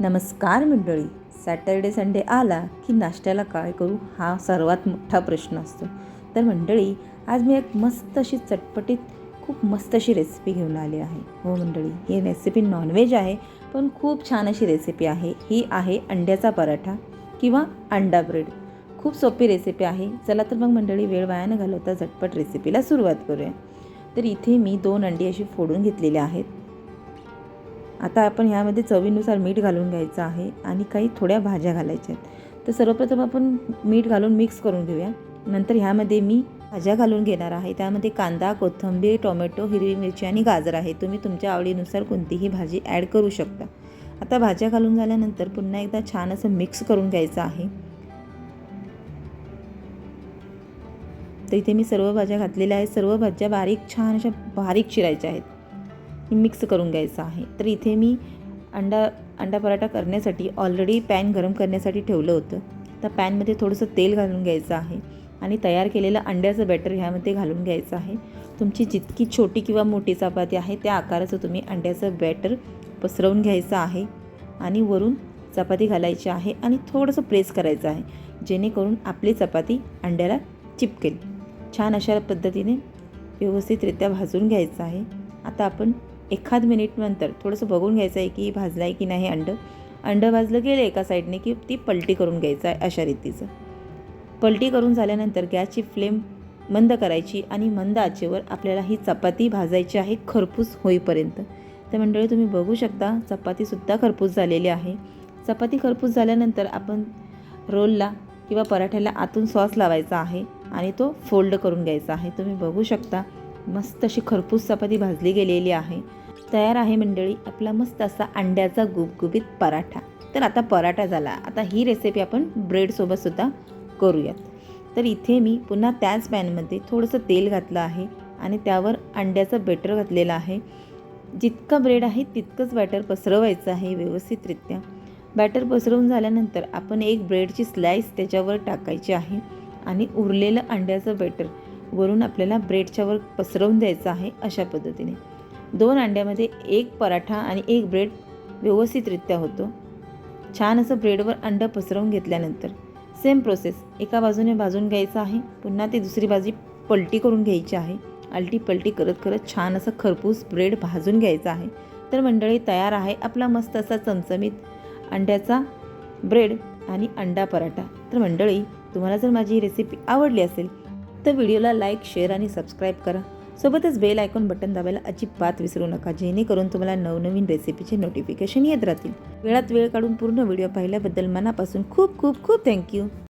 नमस्कार मंडळी. Saturday Sunday आला की नाश्त्याला काय करू? हा सर्वात मोठा प्रश्न असतो. तर मंडळी आज मी एक मस्त अशी चटपटीत खूप मस्त अशी रेसिपी घेऊन आली आहे. हो मंडळी ही रेसिपी नॉनव्हेज आहे पण खूप छान अशी रेसिपी आहे. ही आहे अंड्याचा पराठा किंवा अंडा ब्रेड खूप सोपी रेसिपी आहे. चला तर मग मंडळी वेळ वाया न घालवता झटपट रेसिपीला सुरुवात करूया. तर इथे मी दोन अंडी अशी फोडून घेतलेली आहेत. आता आपण ह्यामध्ये चवीनुसार मीठ घालून घ्यायचं आहे आणि काही थोड्या भाज्या घालायच्या आहेत. तर सर्वप्रथम आपण मीठ घालून मिक्स करून घेऊया. नंतर ह्यामध्ये मी भाज्या घालून घेणार आहे. त्यामध्ये कांदा कोथिंबीर टोमॅटो हिरवी मिरची आणि गाजर आहे. तुम्ही तुमच्या आवडीनुसार कोणतीही भाजी ॲड करू शकता. आता भाज्या घालून झाल्यानंतर पुन्हा एकदा छान असं मिक्स करून घ्यायचं आहे. तर इथे मी सर्व भाज्या घातलेल्या आहेत. सर्व भाज्या बारीक छान अशा बारीक चिरायच्या आहेत. मिक्स करून घ्यायचं आहे. तर इथे मी अंडा अंडा पराठा करण्यासाठी ऑलरेडी पॅन गरम करण्यासाठी ठेवलं होतं. तर पॅनमध्ये थोडंसं तेल घालून घ्यायचं आहे आणि तयार केलेलं अंड्याचं बॅटर ह्यामध्ये घालून घ्यायचं आहे. तुमची जितकी छोटी किंवा मोठी चपाती आहे त्या आकाराचं तुम्ही अंड्याचं बॅटर पसरवून घ्यायचं आहे आणि वरून चपाती घालायची आहे आणि थोडंसं प्रेस करायचं आहे जेणेकरून आपली चपाती अंड्याला चिपकेल. छान अशा पद्धतीने व्यवस्थितरित्या भाजून घ्यायचं आहे. आता आपण एखाद मिनिटनंतर थोडंसं बघून घ्यायचं आहे की भाजलं आहे की नाही अंडं. अंडं भाजलं गेलं एका साईडने की ती पलटी करून घ्यायचं आहे अशा रीतीचं. पलटी करून झाल्यानंतर गॅसची फ्लेम मंद करायची आणि मंद आचेवर आपल्याला ही चपाती भाजायची आहे खरपूस होईपर्यंत. तर मंडळी तुम्ही बघू शकता चपातीसुद्धा खरपूस झालेली आहे. चपाती खरपूस झाल्यानंतर आपण रोलला किंवा पराठ्याला आतून सॉस लावायचा आहे आणि तो फोल्ड करून घ्यायचा आहे. तुम्ही बघू शकता मस्त अशी खरपूस चपाती भाजली गेलेली आहे. तयार आहे मंडळी आपला मस्त असा अंड्याचा गुबगुबीत पराठा. तर आता पराठा झाला. आता ही रेसिपी आपण ब्रेडसोबतसुद्धा करूयात. तर इथे मी पुन्हा त्याच पॅनमध्ये थोडंसं तेल घातलं आहे आणि त्यावर अंड्याचं बेटर घातलेलं आहे. जितका ब्रेड आहे तितकंच बॅटर पसरवायचं आहे व्यवस्थितरित्या. बॅटर पसरवून झाल्यानंतर आपण एक ब्रेडची स्लाईस त्याच्यावर टाकायची आहे आणि उरलेलं अंड्याचं बॅटर वरून आपल्याला ब्रेडच्यावर पसरवून द्यायचं आहे अशा पद्धतीने. दोन अंड्यामध्ये एक पराठा आणि एक ब्रेड व्यवस्थितरित्या होतो. छान असं ब्रेडवर अंडं पसरवून घेतल्यानंतर सेम प्रोसेस एका बाजूने भाजून घ्यायचं आहे. पुन्हा ती दुसरी बाजू पलटी करून घ्यायची आहे. आलटी पलटी करत करत छान असं खरपूस ब्रेड भाजून घ्यायचं आहे. तर मंडळी तयार आहे आपला मस्त असा चमचमीत अंड्याचा ब्रेड आणि अंडा पराठा. तर मंडळी तुम्हाला जर माझी ही रेसिपी आवडली असेल तर व्हिडिओला लाईक शेअर आणि सबस्क्राईब करा. सोबतच बेल आयकॉन बटन दाबायला अजिबात विसरू नका जेणेकरून तुम्हाला नवनवीन रेसिपीचे नोटिफिकेशन येत राहतील. वेळात वेळ काढून पूर्ण व्हिडिओ पाहिल्याबद्दल मनापासून खूप खूप खूप थँक्यू